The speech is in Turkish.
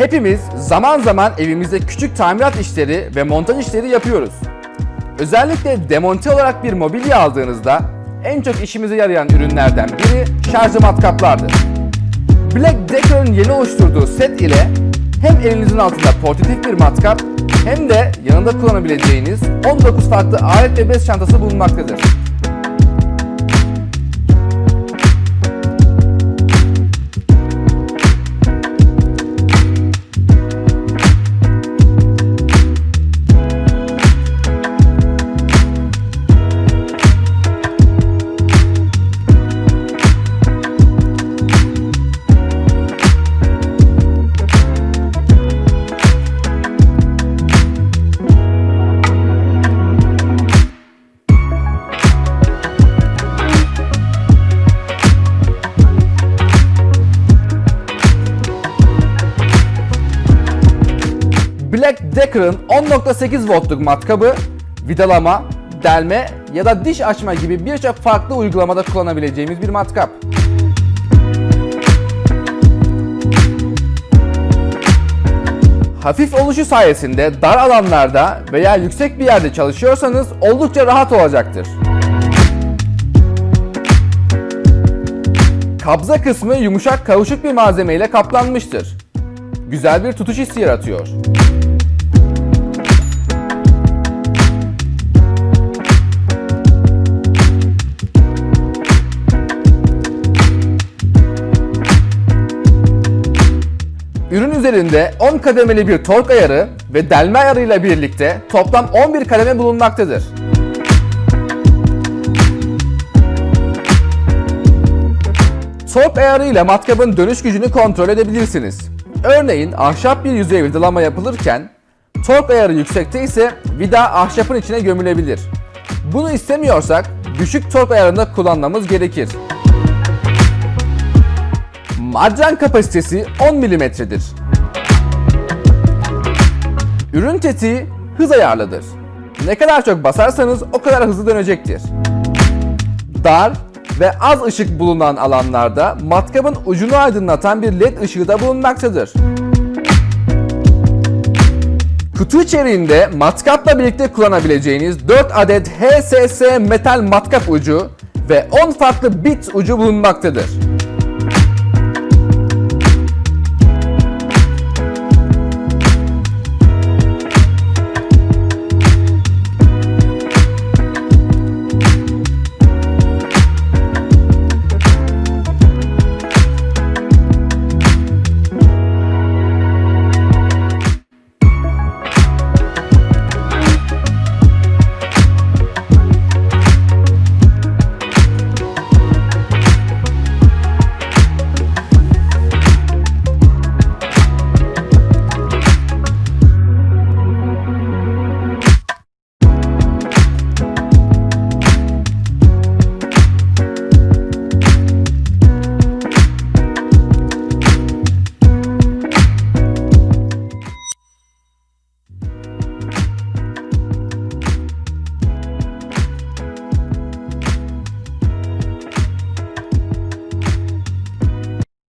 Hepimiz zaman zaman evimizde küçük tamirat işleri ve montaj işleri yapıyoruz. Özellikle demonte olarak bir mobilya aldığınızda en çok işimize yarayan ürünlerden biri şarjlı matkaplardır. Black Decker'ın yeni oluşturduğu set ile hem elinizin altında portatif bir matkap hem de yanında kullanabileceğiniz 19 farklı alet ve bez çantası bulunmaktadır. Black Decker'ın 10.8 voltluk matkabı vidalama, delme ya da diş açma gibi birçok farklı uygulamada kullanabileceğimiz bir matkap. Hafif oluşu sayesinde dar alanlarda veya yüksek bir yerde çalışıyorsanız oldukça rahat olacaktır. Kabza kısmı yumuşak kavuşuk bir malzeme ile kaplanmıştır. Güzel bir tutuş hissi yaratıyor. Ürün üzerinde 10 kademeli bir tork ayarı ve delme ayarıyla birlikte toplam 11 kademe bulunmaktadır. Tork ayarıyla matkabın dönüş gücünü kontrol edebilirsiniz. Örneğin ahşap bir yüzeye vidalama yapılırken tork ayarı yüksekte ise vida ahşapın içine gömülebilir. Bunu istemiyorsak düşük tork ayarında kullanmamız gerekir. Madran kapasitesi 10 mm'dir. Ürün tetiği hız ayarlıdır. Ne kadar çok basarsanız o kadar hızlı dönecektir. Dar ve az ışık bulunan alanlarda matkabın ucunu aydınlatan bir led ışığı da bulunmaktadır. Kutu içeriğinde matkapla birlikte kullanabileceğiniz 4 adet HSS metal matkap ucu ve 10 farklı bit ucu bulunmaktadır.